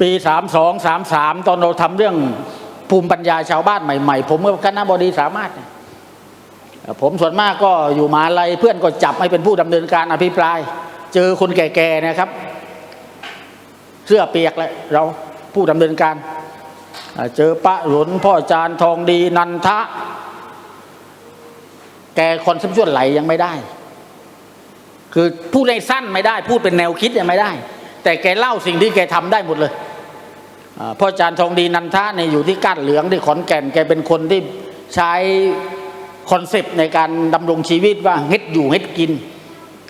ปีสามสองสามสามตอนเราทำเรื่องภูมิปัญญาชาวบ้านใหม่ๆ ผมกับคณะบดีสามารถ ผมส่วนมากก็อยู่มหาลัยเพื่อนก็จับให้เป็นผู้ดำเนินการอภิปราย เจอคนแก่ๆนะครับ เสื้อเปียกเลยเราผู้ดำเนินการ เจอปะหลนพ่อจานทองดีนันทะ แกคอนเซปชวลไหลยังไม่ได้ คือพูดในสั้นไม่ได้ พูดเป็นแนวคิดยังไม่ได้ แต่แกเล่าสิ่งที่แกทำได้หมดเลย อ่าพ่อจานทองดีนันทะเนี่ยอยู่ที่ก้านเหลืองที่ขอนแก่นแกเป็นคนที่ใช้คอนเซปต์ในการดำรงชีวิตว่าเฮ็ดอยู่เฮ็ดกิน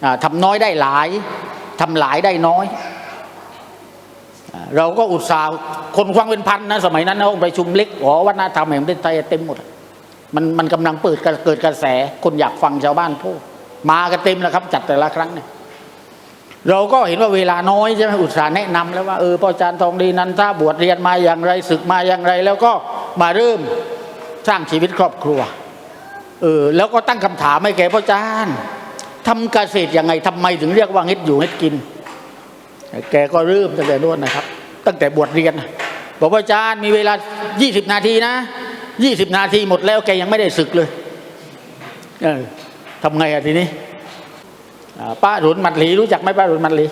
อ่าทำน้อยได้หลายทำหลายได้น้อย เราก็อุตส่าห์คนควังเป็นพันนะสมัยนั้นนะองค์ประชุมเล็กหอวัฒนธรรมแห่งประเทศไทยเต็มหมด มันมันกำลังเปิดเกิดกระแสคนอยากฟังชาวบ้านพูดมากันเต็มแล้วครับ จัดแต่ละครั้งเนี่ย เราก็เห็นว่าเวลาน้อยใช่ไหมอุตส่าห์แนะนำแล้วว่าเออพ่ออาจารย์ทองดีนันทาบวชเรียนมาอย่างไรศึกมาอย่างไร แล้วก็มาเริ่มสร้างชีวิตครอบครัวเออแล้วก็ตั้งคำถามให้แกพ่ออาจารย์ทำเกษตรยังไงทำไมถึงเรียกว่าเฮ็ดอยู่เฮ็ดกิน แกก็เริ่มตั้งแต่นู้นนะครับ ตั้งแต่บวชเรียนบอกว่าอาจารย์มีเวลา 20 นาทีนะ 20 นาทีหมดแล้วแกยังไม่ได้ศึกเลยเออทำไงอะทีนี้ ป้าหลุนมัดหลีรู้จักไหมป้าหลุนมัดหลี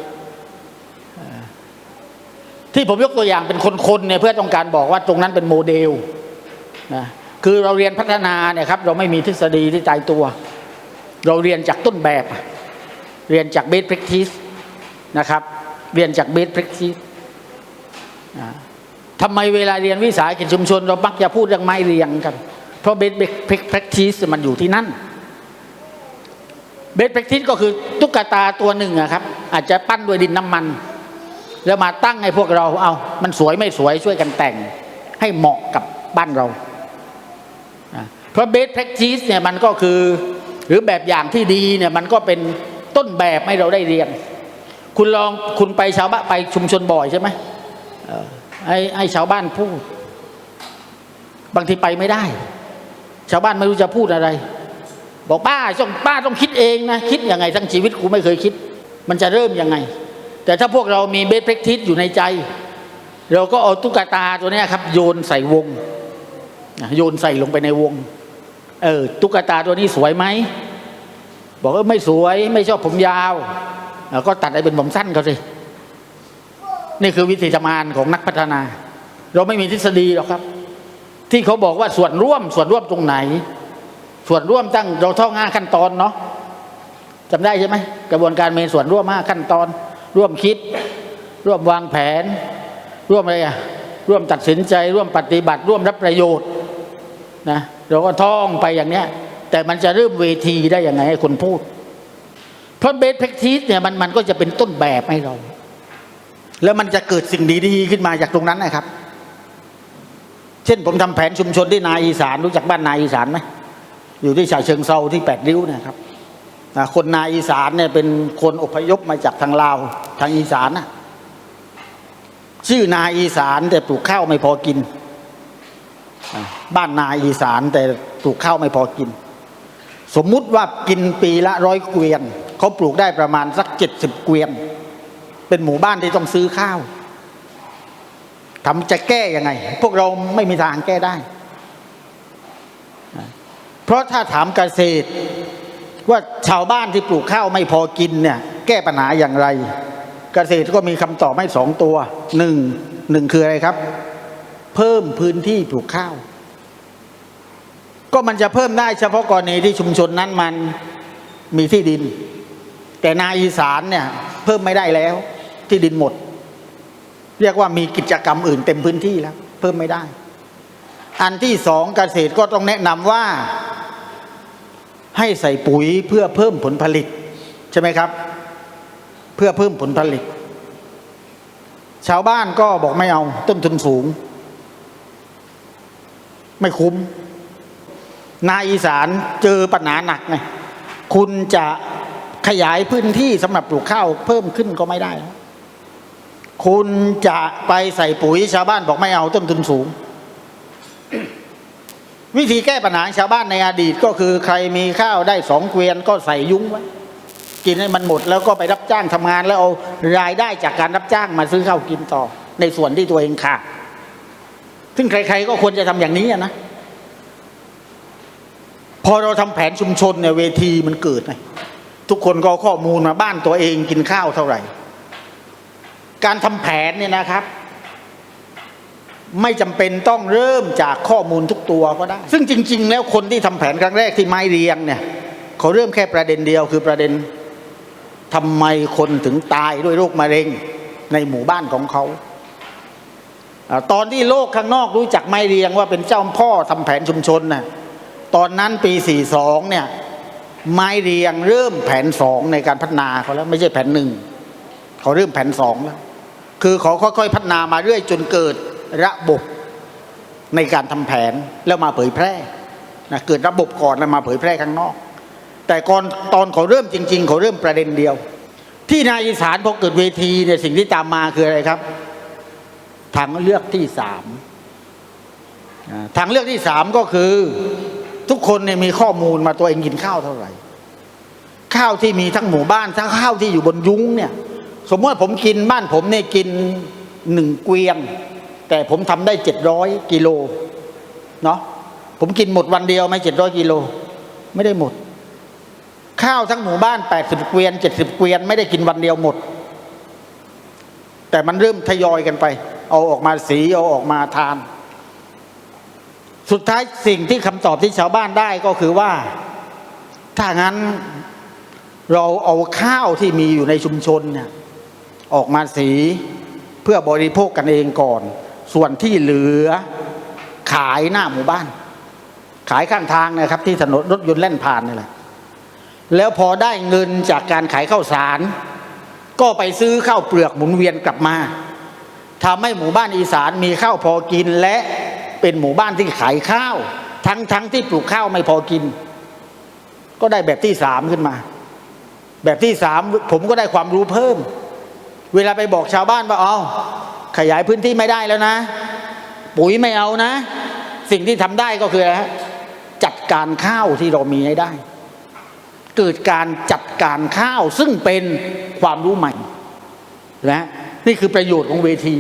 ที่ผมยกตัวอย่างเป็นคนๆเนี่ยเพื่อต้องการบอกว่าตรงนั้นเป็นโมเดลนะคือเราเรียนพัฒนาเนี่ยครับ เราไม่มีทฤษฎีที่ตายตัว เราเรียนจากต้นแบบ เรียนจากเบส practice นะครับ เรียนจากเบส practice อ่าทำไมเวลาเรียนวิสาหกิจชุมชน เรามักจะพูดเรื่องไม้เรียงกัน เพราะเบส practice มันอยู่ที่นั่น เบส practice ก็คือตุ๊กตาตัวหนึ่งอะครับ อาจจะปั้นด้วยดินน้ำมัน แล้วมาตั้งให้พวกเราเอา มันสวยไม่สวยช่วยกันแต่ง ให้เหมาะกับบ้านเรา เพราะเบส practice เนี่ยมันก็คือ หรือแบบอย่างที่ดีเนี่ยมันก็เป็นต้นแบบให้เราได้เรียน คุณลองคุณไปชาวบ้านไปชุมชนบ่อยใช่ไหมเอ่อให้ให้ชาวบ้านพูด บางทีไปไม่ได้ ชาวบ้านไม่รู้จะพูดอะไร บอกป้าต้องป้าต้องคิดเองนะคิดยังไงทั้งชีวิตกูไม่เคยคิด มันจะเริ่มยังไง แต่ถ้าพวกเรามีเบสเพกทิสอยู่ในใจ เราก็เอาตุ๊กตาตัวนี้ครับ โยนใส่วง โยนใส่ลงไปในวง เออตุ๊กตาตัวนี้สวยไหมบอกว่าไม่สวยไม่ชอบผมยาวก็ตัดให้เป็นผมสั้นเขาสินี่คือวิธีทำงานของนักพัฒนา เราไม่มีทฤษฎีหรอกครับ ที่เขาบอกว่าส่วนร่วมส่วนร่วมตรงไหน ส่วนร่วมตั้งเราท่องห้าขั้นตอนเนาะจำได้ใช่ไหมกระบวนการมีส่วนร่วมห้าขั้นตอน ร่วมคิด ร่วมวางแผน ร่วมอะไรอะร่วมตัดสินใจ ร่วมปฏิบัติ ร่วมรับประโยชน์นะเราก็ท่องไปอย่างเนี้ย แต่มันจะเริ่มเวทีได้ยังไงให้คนพูด เพราะเบส r พ c ทีสเนี่ยมันมันก็จะเป็นต้นแบบให้เรา แล้วมันจะเกิดสิ่งดีๆขึ้นมาจากตรงนั้นนะครับ เช่นผมทำแผนชุมชนที่นาอีสานรู้จักบ้านนาอีสานไหม อยู่ที่ฉะเชิงเซาที่แปดริ้วนะครับคนนาอีสานเนี่ยเป็นคนอพยพมาจากทางลาวทางอีสานนะชื่อนาอีสานแต่ปลูกข้าวไม่พอกิน บ้านนาอีสานแต่ปลูกข้าวไม่พอกิน สมมุติว่ากินปีละร้อยเกวียนเขาปลูกได้ประมาณสักเจ็ดสิบเกวียน เป็นหมู่บ้านที่ต้องซื้อข้าวทำจะแก้ยังไง พวกเราไม่มีทางแก้ได้ เพราะถ้าถามเกษตร ว่าชาวบ้านที่ปลูกข้าวไม่พอกินเนี่ย แก้ปัญหาอย่างไร เกษตรก็มีคำตอบให้สองตัวหนึ่งหนึ่งคืออะไรครับ เพิ่มพื้นที่ปลูกข้าว ก็มันจะเพิ่มได้เฉพาะกรณีที่ชุมชนนั้นมันมีที่ดิน แต่นาอีสานเนี่ย เพิ่มไม่ได้แล้ว ที่ดินหมด เรียกว่ามีกิจกรรมอื่นเต็มพื้นที่แล้ว เพิ่มไม่ได้ อันที่สองเกษตรก็ต้องแนะนำว่า ให้ใส่ปุ๋ยเพื่อเพิ่มผลผลิต ใช่ไหมครับ เพื่อเพิ่มผลผลิต ชาวบ้านก็บอกไม่เอาต้นทุนสูง ไม่คุ้ม นาอีสานเจอปัญหาหนักไงคุณจะขยายพื้นที่สำหรับปลูกข้าวเพิ่มขึ้นก็ไม่ได้ คุณจะไปใส่ปุ๋ยชาวบ้านบอกไม่เอาต้นทุนสูง วิธีแก้ปัญหาชาวบ้านในอดีตก็คือใครมีข้าวได้สองเกวียนก็ใส่ยุ้งไว้กินให้มันหมดแล้วก็ไปรับจ้างทำงานแล้วเอารายได้จากการรับจ้างมาซื้อข้าวกินต่อ ในส่วนที่ตัวเองขาดซึ่งใคร ๆ ก็ควรจะทำอย่างนี้นะ พอเราทำแผนชุมชนเนี่ยเวทีมันเกิดไงทุกคนก็ข้อมูลมาบ้านตัวเองกินข้าวเท่าไหร่ การทำแผนเนี่ยนะครับ ไม่จำเป็นต้องเริ่มจากข้อมูลทุกตัวก็ได้ ซึ่งจริง ๆ แล้วคนที่ทำแผนครั้งแรกที่ไม้เรียงเนี่ยเขาเริ่มแค่ประเด็นเดียวคือประเด็นทำไมคนถึงตายด้วยโรคมะเร็งในหมู่บ้านของเขาตอนที่โลกข้างนอกรู้จักไม้เรียงว่าเป็นเจ้าพ่อทำแผนชุมชนน่ะตอนนั้นปี 42 เนี่ย ไม้เรียงเริ่มแผนสองในการพัฒนาเขาแล้วไม่ใช่แผนหนึ่งเขาเริ่มแผนสองแล้ว คือเขาค่อยๆพัฒนามาเรื่อยจนเกิด ระบบในการทำแผนแล้วมาเผยแพร่นะเกิดระบบก่อนแล้วมาเผยแพร่ข้างนอก แต่ก่อนตอนเขาเริ่มจริง ๆ เขาเริ่มประเด็นเดียว ที่นายอีสานพอเกิดเวทีเนี่ยสิ่งที่ตามมาคืออะไรครับ ทางเลือกที่สามทางเลือกที่สามก็คือทุกคนเนี่ยมีข้อมูลมาตัวเองกินข้าวเท่าไหร่ ข้าวที่มีทั้งหมู่บ้านทั้งข้าวที่อยู่บนยุ้งเนี่ย สมมติผมกินบ้านผมเนี่ยกินหนึ่งเกวียง แต่ผมทำได้เจ็ดร้อยกิโลเนาะผมกินหมดวันเดียวไหมเจ็ดร้อยกิโล ไม่ได้หมด ข้าวทั้งหมู่บ้านแปดสิบเกวียนเจ็ดสิบเกวียน ไม่ได้กินวันเดียวหมด แต่มันเริ่มทยอยกันไป เอาออกมาสีเอาออกมาทาน สุดท้ายสิ่งที่คำตอบที่ชาวบ้านได้ก็คือว่า ถ้างั้นเราเอาข้าวที่มีอยู่ในชุมชนเนี่ยออกมาสีเพื่อบริโภคกันเองก่อน ส่วนที่เหลือขายหน้าหมู่บ้าน ขายข้างทางนะครับ ที่ถนนรถยนต์แล่นผ่านนี่แหละแล้วพอได้เงินจากการขายข้าวสาร ก็ไปซื้อข้าวเปลือกหมุนเวียนกลับมาทำให้หมู่บ้านอีสานมีข้าวพอกินและเป็นหมู่บ้านที่ขายข้าว ทั้งทั้งที่ปลูกข้าวไม่พอกิน ก็ได้แบบที่สามขึ้นมา แบบที่สามผมก็ได้ความรู้เพิ่ม เวลาไปบอกชาวบ้านว่าเอา ขยายพื้นที่ไม่ได้แล้วนะ ปุ๋ยไม่เอานะ สิ่งที่ทำได้ก็คืออะไรฮะจัดการข้าวที่เรามีให้ได้ เกิดการจัดการข้าวซึ่งเป็นความรู้ใหม่นะนี่คือประโยชน์ของเวที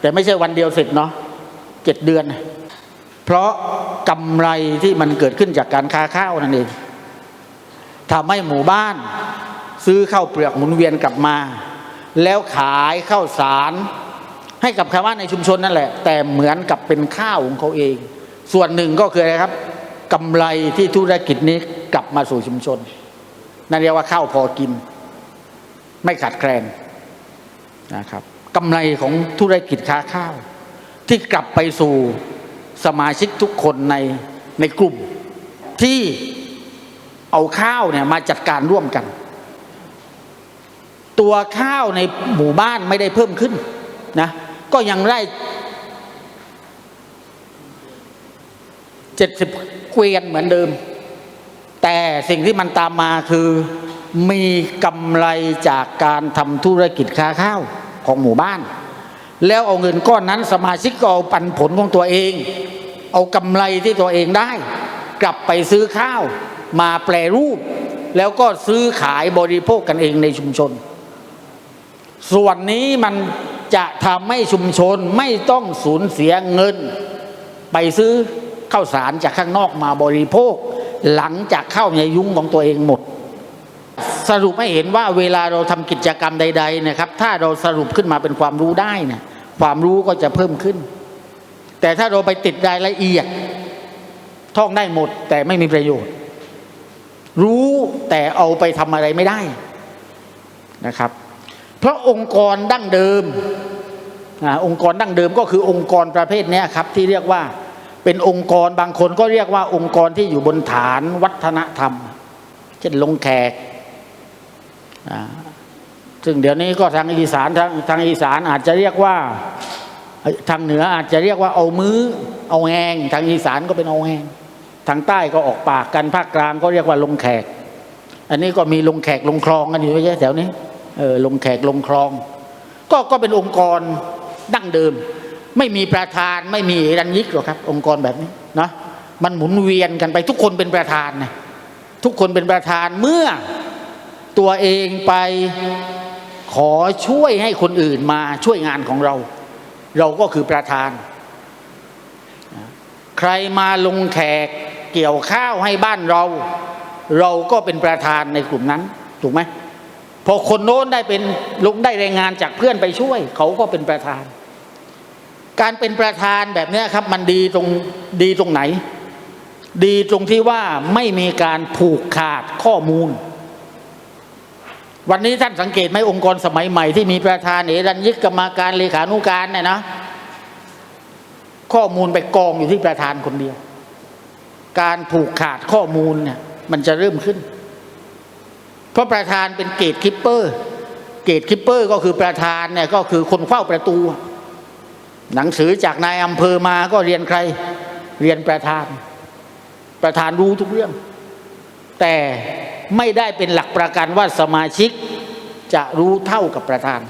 แต่ไม่ใช่วันเดียวเสร็จเนาะเจ็ดเดือน เพราะกำไรที่มันเกิดขึ้นจากการค้าข้าวนั่นเองทำให้หมู่บ้าน ซื้อข้าวเปลือกหมุนเวียนกลับมา แล้วขายข้าวสาร ให้กับชาวบ้านในชุมชนนั่นแหละ แต่เหมือนกับเป็นข้าวของเขาเอง ส่วนหนึ่งก็คืออะไรครับกำไรที่ธุรกิจนี้กลับมาสู่ชุมชน นั่นเรียกว่าข้าวพอกิน ไม่ขาดแคลนนะครับกำไรของธุรกิจค้าข้าว ที่กลับไปสู่สมาชิกทุกคนในในกลุ่ม ที่เอาข้าวเนี่ยมาจัดการร่วมกัน ตัวข้าวในหมู่บ้านไม่ได้เพิ่มขึ้นนะ ก็ยังได้เจ็ดสิบเกวียนเหมือนเดิม แต่สิ่งที่มันตามมาคือมีกำไรจากการทำธุรกิจค้าข้าวของหมู่บ้าน แล้วเอาเงินก้อนนั้นสมาชิกก็เอาปันผลของตัวเอง เอากำไรที่ตัวเองได้ กลับไปซื้อข้าวมาแปรรูป แล้วก็ซื้อขายบริโภคกันเองในชุมชน ส่วนนี้มัน จะทำให้ชุมชนไม่ต้องสูญเสียเงิน ไปซื้อข้าวสารจากข้างนอกมาบริโภค หลังจากเข้าในยุ้งของตัวเองหมด สรุปให้เห็นว่าเวลาเราทำกิจกรรมใด ๆ นะครับ ถ้าเราสรุปขึ้นมาเป็นความรู้ได้นี่ยความรู้ก็จะเพิ่มขึ้น แต่ถ้าเราไปติดรายละเอียด ท่องได้หมดแต่ไม่มีประโยชน์ รู้แต่เอาไปทำอะไรไม่ได้นะครับ เพราะองค์กรดั้งเดิมอองค์กรดั้งเดิมก็คือองค์กรประเภทนี้ครับที่เรียกว่าเป็นองค์กรบางคนก็เรียกว่าองค์กรที่อยู่บนฐานวัฒนธรรม เช่นลงแขกซึ่งเดี๋ยวนี้ก็ทางอีสานทางทางอีสานอาจจะเรียกว่าทางเหนืออาจจะเรียกว่าเอามือ้อเอาแหงทางอีสานก็เป็นเอาแหงทางใต้ก็ออกปากกันภาคกลางก็เรียกว่าลงแขก อันนี้ก็มีลงแขกลงคลองกันอยู่ไม่ใช่แถวนี้ ออลงแขกลงคลอง ก็ก็เป็นองค์กรดั้งเดิม ไม่มีประธานไม่มีรันยิกหรอกครับ องค์กรแบบนี้นะมันหมุนเวียนกันไปทุกคนเป็นประธานนะทุกคนเป็นประธานเมื่อตัวเองไปขอช่วยให้คนอื่นมาช่วยงานของเรา เราก็คือประธาน ใครมาลงแขกเกี่ยวข้าวให้บ้านเรา เราก็เป็นประธานในกลุ่มนั้น ถูกไหม พอคนโน้นได้เป็นลุงได้แรงงานจากเพื่อนไปช่วย เขาก็เป็นประธาน การเป็นประธานแบบนี้ครับ มันดีตรงดีตรงไหน ดีตรงที่ว่าไม่มีการผูกขาดข้อมูล วันนี้ท่านสังเกตไหมองค์กรสมัยใหม่ที่มีประธานเอรัญยิกกรรมาการเลขานุการเนี่ยนะ ข้อมูลไปกองอยู่ที่ประธานคนเดียว การผูกขาดข้อมูลเนี่ยมันจะเริ่มขึ้น เพราะประธานเป็นเกตคิปเปอร์ เกตคิปเปอร์ก็คือประธานเนี่ยก็คือคนเฝ้าประตู หนังสือจากนายอำเภอมาก็เรียนใคร เรียนประธาน ประธานรู้ทุกเรื่อง แต่ไม่ได้เป็นหลักประกันว่าสมาชิกจะรู้เท่ากับประธาน